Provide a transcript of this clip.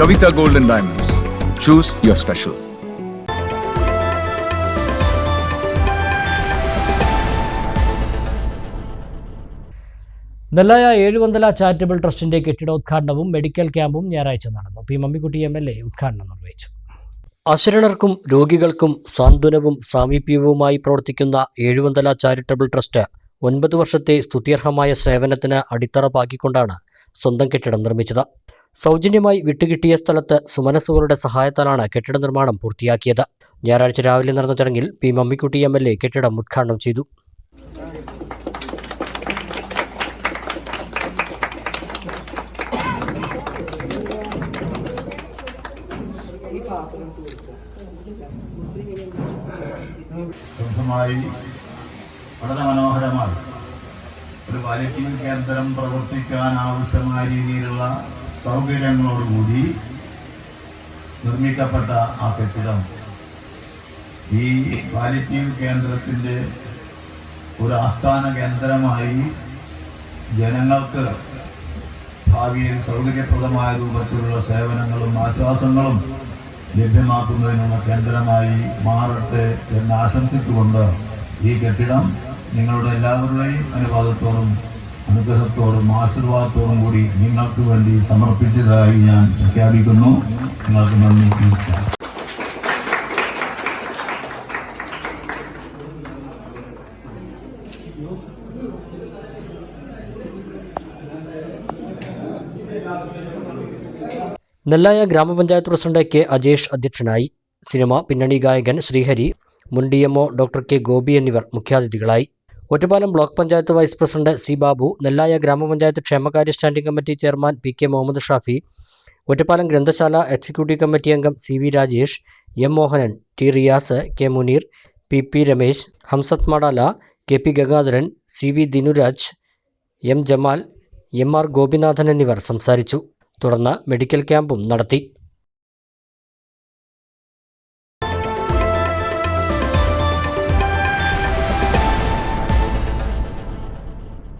Kavita Gold and Diamonds. Choose your special. Nellaya Ezhuvanthala charitable ട്രസ്റ്റിന്റെ കെട്ടിടോദ്ഘാടനവും medical ക്യാമ്പും ഞായറാഴ്ച നടന്നു P Mammikutty M L A ഉദ്ഘാടനം നിർവഹിച്ചു അശരണർക്കും രോഗികൾക്കും സാന്ത്വനവും സാമീപ്യവുമായി പ്രവർത്തിക്കുന്ന ഏഴുവന്തല ചാരിറ്റബിൾ ട്രസ്റ്റ് ഒൻപത് വർഷത്തെ സ്തുത്യർഹമായ സേവനത്തിന് അടിത്തറ പാകിക്കൊണ്ടാണ് സ്വന്തം കെട്ടിടം നിർമ്മിച്ചത് സൗജന്യമായി വിട്ടുകിട്ടിയ സ്ഥലത്ത് സുമനസുകളുടെ സഹായത്താലാണ് കെട്ടിട നിർമ്മാണം പൂർത്തിയാക്കിയത്. ഞായറാഴ്ച രാവിലെ നടന്ന ചടങ്ങിൽ പി മമ്മിക്കുട്ടി എം എൽ കെട്ടിടം ഉദ്ഘാടനം ചെയ്തു. വളരെ മനോഹരമായി ഒരു പാലിറ്റീവ് കേന്ദ്രം പ്രവർത്തിക്കാൻ ആവശ്യമായ രീതിയിലുള്ള സൗകര്യങ്ങളോടുകൂടി നിർമ്മിക്കപ്പെട്ട ആ കെട്ടിടം ഈ പാലിറ്റീവ് കേന്ദ്രത്തിന്റെ ഒരു ആസ്ഥാന കേന്ദ്രമായി ജനങ്ങൾക്ക് ഭാവിയിൽ സൗകര്യപ്രദമായ രൂപത്തിലുള്ള സേവനങ്ങളും ആശ്വാസങ്ങളും ലഭ്യമാക്കുന്നതിനുള്ള കേന്ദ്രമായി മാറട്ടെ എന്ന് ആശംസിച്ചുകൊണ്ട് ഈ കെട്ടിടം നിങ്ങളുടെ എല്ലാവരുടെയും അനുവാദത്തോടും അനുഗ്രഹത്തോടും ആശീർവാദത്തോടും കൂടി നിങ്ങൾക്ക് വേണ്ടി സമർപ്പിച്ചതായി ഞാൻ പ്രഖ്യാപിക്കുന്നു. നിങ്ങൾക്ക് നന്ദി നമസ്കാരം. നെല്ലായ ഗ്രാമപഞ്ചായത്ത് പ്രസിഡന്റ് കെ അജേഷ് അധ്യക്ഷനായി സിനിമ പിന്നണി ഗായകൻ ശ്രീഹരി മുൻ D MO doctor K Gopi എന്നിവർ മുഖ്യാതിഥികളായി. Ottapalam block panchayat vice president C Babu Nellaya ഗ്രാമപഞ്ചായത്ത് ക്ഷേമകാര്യ standing committee chairman P K Muhammad Shafi Ottapalam ഗ്രന്ഥശാല എക്സിക്യൂട്ടീവ് കമ്മിറ്റി അംഗം C V Rajesh M Mohanan T Riyas K Muneer P P Ramesh Hamsath Madala K P Gangadharan C V Dinuraj M Jamal M R Gopinathan എന്നിവർ സംസാരിച്ചു. തുടർന്ന് medical ക്യാമ്പും നടത്തി.